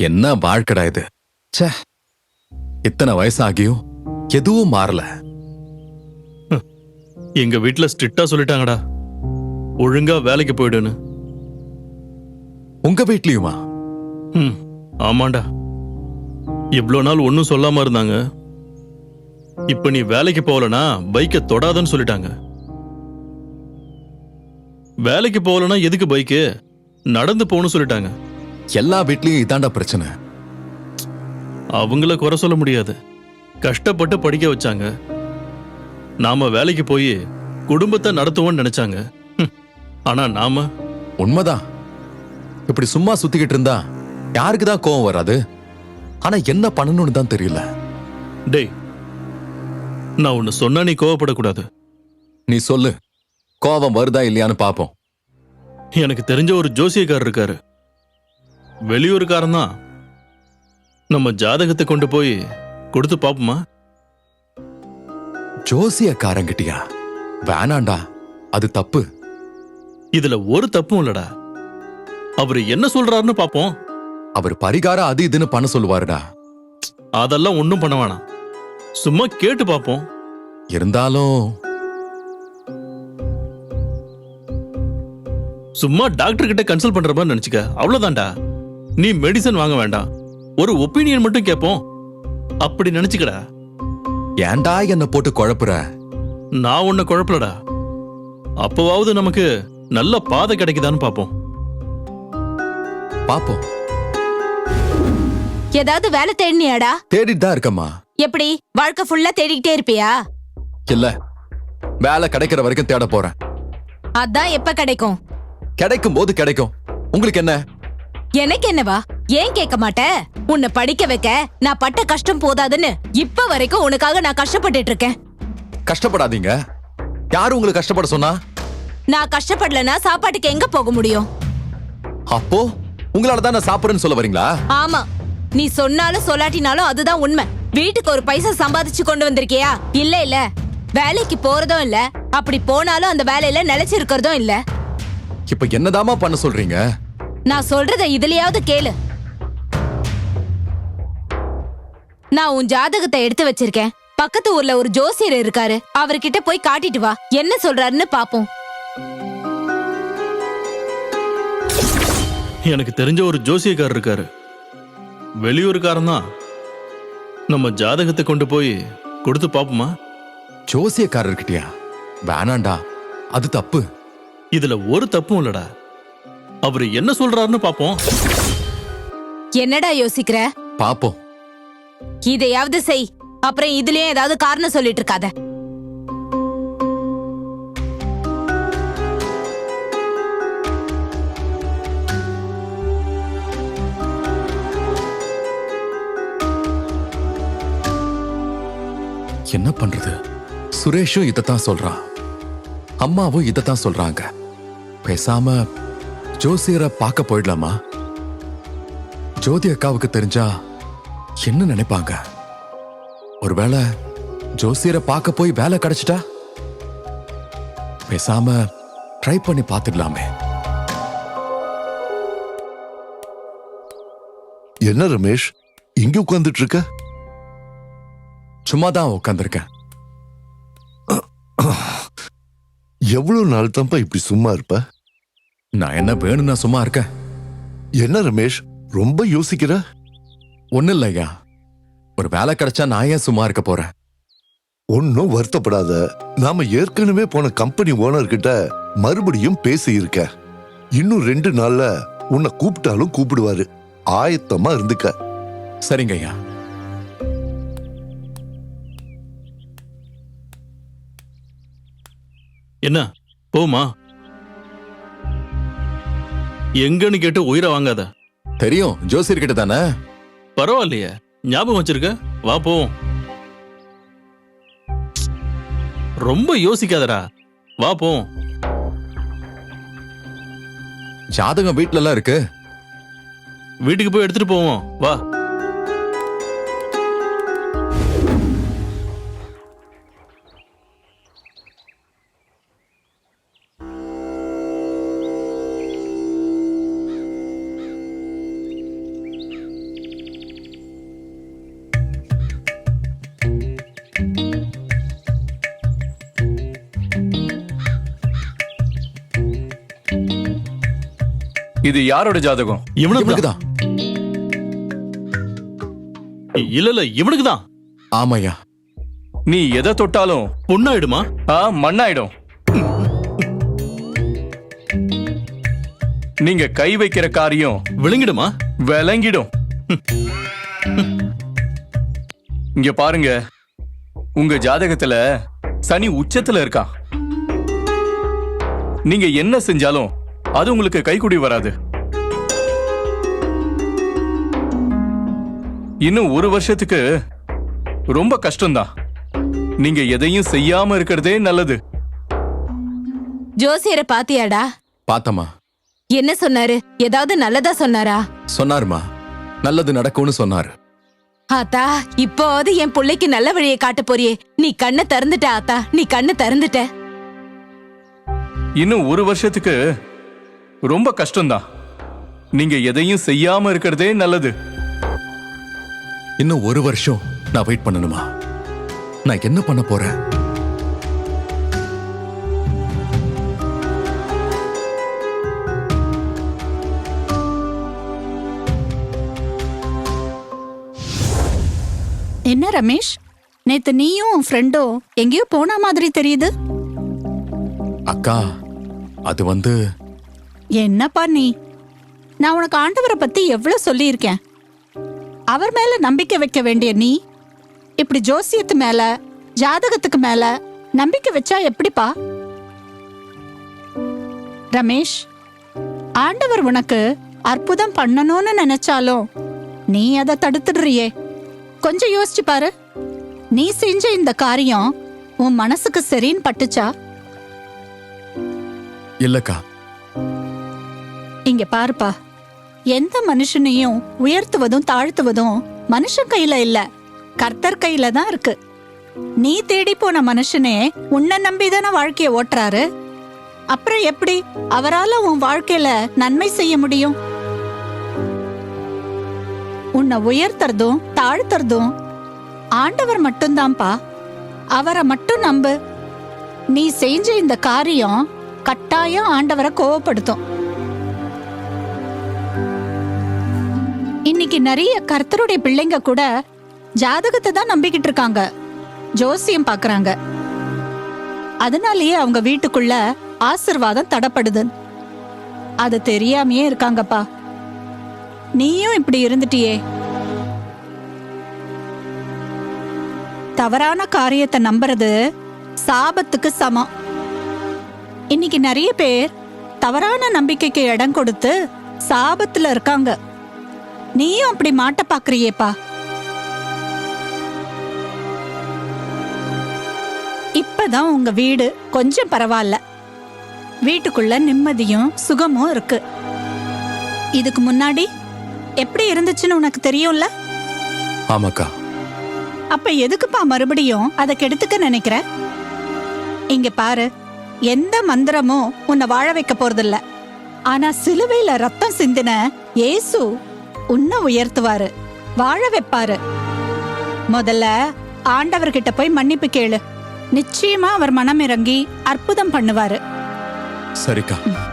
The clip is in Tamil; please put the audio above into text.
என்ன வாழ்க்கடா இது? ச்சே இத்தனை வயசாகியும் எதுவும் மாறல. எங்க வீட்ல ஸ்ட்ரிக்டா சொல்லிட்டாங்கடா. ஒழுங்கா வேலைக்கு போயிடுன்னு. உங்க வீட்லயுமா? ம் ஆமாண்டா. இவ்ளோ நாள் ஒன்றும் சொல்லாம இருந்தாங்க. இப்ப நீ வேலைக்கு போகலனா பைக்கை தொடாதன்னு சொல்லிட்டாங்க. வேலைக்கு போகலனா எதுக்கு பைக்கு? நடந்து போகணும்னு சொல்லிட்டாங்க. எல்லா வீட்லயும் இதாண்டா பிரச்சனை. அவங்கள குறை சொல்ல முடியாது. கஷ்டப்பட்டு படிக்க வச்சாங்க. நாம வேலைக்கு போய் குடும்பத்தை நடத்துவோம்னு நினைச்சாங்க. ஆனா நாம உண்மைதான். இப்படி சும்மா சுத்திக்கிட்டு இருந்தா யாருக்கு தான் கோவம் வராது? ஆனா என்ன பண்ணணும்னு தான் தெரியல. டேய் நான் ஒன்னு சொன்னா நீ கோவப்படக்கூடாது. நீ சொல்லு. கோவம் வருதா இல்லையான்னு பாப்போம். எனக்கு தெரிஞ்ச ஒரு ஜோசியக்காரர் இருக்காரு. வெளியூருக்காரன் தான். நம்ம ஜாதகத்தை கொண்டு போய் கொடுத்து பாப்போமா ஜோசியக்காரங்கிட்டியா? வேணாண்டா அது தப்பு. இதுல ஒரு தப்பும் இல்லடா. அவரு என்ன சொல்றாருன்னு பாப்போம் அவர் பரிகாரம் அது இதுன்னு பண்ண சொல்லுவாருடா. அதெல்லாம் ஒண்ணும் பண்ண வேணாம். சும்மா கேட்டு பாப்போம் இருந்தாலும் சும்மா டாக்டர் கிட்ட கன்சல்ட் பண்ற மாதிரி நினைச்சுக்க. அவ்வளவுதான்டா. நீ மெடிசன் வாங்க வேண்டாம். ஒரு ஒப்பீனியன் மட்டும் கேட்போம் அப்படி நினைச்சுக்கடா. ஏன்டா என்ன போட்டு குழப்புற? நான் உன்னை குழப்பலடா. அப்பவாவது நமக்கு நல்ல பாதை கிடைக்குதான்னு பாப்போம். பாப்போம். ஏதாவது வேலை தேடினியாடா? தேடிட்டு தான் இருக்கம்மா. எப்படி? வாழ்க்கை ஃபுல்லா தேடிக்கிட்டே இருப்பியா? இல்ல. வேலை கிடைக்கிற வரைக்கும் தேட போறேன். அதான் எப்ப கிடைக்கும்? கிடைக்கும் போது கிடைக்கும். உங்களுக்கு என்ன? எனக்கு என்னவா? ஏன் கேட்க மாட்ட? உன்னை படிக்க வைக்க நான் பட்ட கஷ்டம் போதாதுன்னு இப்ப வரைக்கும் உனக்காக நான் கஷ்டப்பட்டுட்டு இருக்கேன். கஷ்டப்படாதீங்க. யாரு உங்களுக்கு கஷ்டப்பட சொன்னா? நான் கஷ்டப்படலனா சாப்பாட்டுக்கு எங்க போக முடியும்? அப்போ உங்களால தான் நான் சாப்பிடுறேன்னு சொல்ல வரீங்களா? ஆமா. நீ சொன்னாலும் சொல்லாட்டினாலும் அதுதான் உண்மை. வீட்டுக்கு ஒரு பைசா சம்பாதிச்சு கொண்டு வந்திருக்கியா? இல்ல இல்ல. வேலைக்கு போறதும் இல்ல. அப்படி போனாலும் அந்த வேலையில நிலைச்சு இருக்கிறதும் இல்ல. இப்ப என்னதாம்மா பண்ண சொல்றீங்க? நான் சொல்றத இதுலயாவது கேளு. நான் உன் ஜாதகத்தை எடுத்து வச்சிருக்கேன். பக்கத்து ஊர்ல ஒரு ஜோசியர் இருக்காரு. அவர்கிட்ட போய் காட்டிட்டு வா. என்ன சொல்றாருன்னு பாப்போம். எனக்கு தெரிஞ்ச ஒரு ஜோசியக்காரர் இருக்காரு. வெளியூருக்காரன் தான். நம்ம ஜாதகத்தை கொண்டு போய் கொடுத்து பாப்போமா? ஜோசியக்காரர்கிட்டயா? வேணாண்டா. அது தப்பு. இதுல ஒரு தப்பும் இல்லடா. அவரு என்ன சொல்றாருன்னு பாப்போம். என்னடா யோசிக்கிற? பாப்போம். இதையாவது செய். அப்புறம் இதுலயும் ஏதாவது காரணம் சொல்லிட்டு இருக்காத என்ன பண்றது? சுரேஷும் இதத்தான் சொல்றான். அம்மாவும் இதத்தான் சொல்றாங்க. பேசாம ஜோசியரை பார்க்க போயிடலாமா? ஜோதி அக்காவுக்கு தெரிஞ்சா என்ன நினைப்பாங்க? ஒருவேளை ஜோசியரை பார்க்க போய் வேலை கிடைச்சிட்டா? பேசாம ட்ரை பண்ணி பார்த்துடலாமே என்ன ரமேஷ்? இங்க உட்கார்ந்துட்டு இருக்க சும்மா தான் உட்காந்துருக்கேன் எவ்வளவு நாள் தான்ப்பா இப்படி சும்மா இருப்ப? நான் என்ன வேணும்னா சும்மா இருக்கேன். என்ன ரமேஷ்? ரொம்ப யோசிக்கிற? ஒன்னும் இல்லையா ஒரு வேலை கிடைச்சா நான் ஏன் சும்மா இருக்க போறேன்? ஒன்னும் வருத்தப்படாத. நாம ஏற்கனவே போன கம்பெனி ஓனர் கிட்ட மறுபடியும் பேசி இருக்க இன்னும் ரெண்டு நாள்ல உன்னை கூப்பிட்டாலும் கூப்பிடுவாரு. ஆயத்தமா இருந்துக்க. சரிங்க ஐயா. என்ன? போமா? எங்கன்னு கேட்டு உயிரை வாங்காத. தெரியும் ஜோசியர் கிட்ட தானே? பரவாயில்லையே. ஞாபகம் வச்சிருக்க? வா போவோம். ரொம்ப யோசிக்காதடா. வா போவோம். ஜாதகம் வீட்ல எல்லாம் இருக்கு. வீட்டுக்கு போய் எடுத்துட்டு போவோம். வா. இது யாரோட ஜாதகம்? இவனுக்கு தான். இல்ல இல்ல இவனுக்கு தான் ஆமாய்யா நீ எதை தொட்டாலும் பொண்ணாயிடுமா? ஆ மண்ணாயிடும். நீங்க கை வைக்கிற காரியம் விழுங்கிடுமா? விளங்கிடும். இங்க பாருங்க. உங்க ஜாதகத்துல சனி உச்சத்துல இருக்கான். நீங்க என்ன செஞ்சாலும் அது உங்களுக்கு கைக்குடி வராது. இன்னும் ஒரு வருஷத்துக்கு ரொம்ப கஷ்டம்தான். நீங்க எதையும் செய்யாம இருக்கிறதே நல்லது. ஜோசியரை பாத்தியாடா? பார்த்தம்மா என்ன சொன்னாரு? ஏதாவது நல்லதா சொன்னாரா? சொன்னாருமா. நல்லது நடக்கும்னு சொன்னாரு. ஆத்தா இப்போது என் பிள்ளைக்கு நல்ல வழியை காட்ட போறியே. நீ கண்ணை திறந்துட்ட ஆத்தா. நீ கண்ணை திறந்துட்ட. இன்னும் ஒரு வருஷத்துக்கு ரொம்ப கஷ்டம்தான். நீங்க எதையும் செய்யாம இருக்கிறதே நல்லது. இன்னும் ஒரு வருஷம் நான் வெயிட் பண்ணணுமா? நான் என்ன பண்ண போறேன்? என்ன ரமேஷ்? நேத்து நீயும் உன் ஃப்ரெண்டும் எங்கேயோ போன மாதிரி தெரியுது. அக்கா அது வந்து என்னப்பா நீ? நான் உனக்கு ஆண்டவரை பத்தி எவ்வளவு சொல்லியிருக்கேன். அவர் மேல நம்பிக்கை வைக்க வேண்டிய நீ இப்படி ஜோசியத்து மேல ஜாதகத்துக்கு மேல நம்பிக்கை வச்சா எப்படிப்பா? ரமேஷ் ஆண்டவர் உனக்கு அற்புதம் பண்ணணும்னு நினைச்சாலும் நீ அதை தடுத்துடுறியே. கொஞ்சம் யோசிச்சு பாரு. நீ செஞ்ச இந்த காரியம் உன் மனசுக்கு சரின்னு பட்டுச்சா? இல்லக்கா இங்க பாருப்பா. எந்த மனுஷனையும் உயர்த்துவதும் தாழ்த்துவதும் மனுஷன் கையில இல்ல. கர்த்தர் கையில தான் இருக்கு. நீ தேடி போன மனுஷனே உன்னை நம்பிதானே வாழ்க்கைய ஓட்டுறாரு? அப்புறம் எப்படி அவரால உன் வாழ்க்கையில நன்மை செய்ய முடியும்? உன்னை உயர்த்துறதும் தாழ்த்துறதும் ஆண்டவர் மட்டும்தான்ப்பா. அவரை மட்டும் நம்பு. நீ செஞ்ச இந்த காரியம் கட்டாயம் ஆண்டவரை கோவப்படுத்தும். இன்னைக்கு நிறைய கர்த்தருடைய பிள்ளைங்க கூட ஜாதகத்தை தான் நம்பிக்கிட்டு இருக்காங்க. ஜோசியம் பாக்குறாங்க. அதனாலேயே அவங்க வீட்டுக்குள்ள ஆசிர்வாதம் தடப்படுது. அது தெரியாமையே இருக்காங்கப்பா. நீயும் இப்படி இருந்துட்டியே. தவறான காரியத்தை நம்புறது சாபத்துக்கு சமம். இன்னைக்கு நிறைய பேர் தவறான நம்பிக்கைக்கு இடம் கொடுத்து சாபத்துல இருக்காங்க. நீயும் அப்படி மாட்ட பாக்குறியேப்பா இப்பதான் உங்க வீடு கொஞ்சம் பரவாயில்ல. வீட்டுக்குள்ள நிம்மதியும் சுகமும் இருக்கு. இதுக்கு முன்னாடி எப்படி இருந்துச்சுன்னு உனக்கு தெரியும்ல? ஆமாக்கா. அப்ப எதுக்குப்பா மறுபடியும் அதை கெடுத்துக்க நினைக்கிற? இங்க பாரு எந்த மந்திரமும் உன்னை வாழ வைக்க போறதில்ல. ஆனா சிலுவையில ரத்தம் சிந்தின இயேசு உன்னை உயர்த்துவாரு. வாழ வைப்பாரு. முதல்ல ஆண்டவர்கிட்ட போய் மன்னிப்பு கேளு. நிச்சயமா அவர் மனம் இறங்கி அற்புதம் பண்ணுவாரு. சரிக்கா.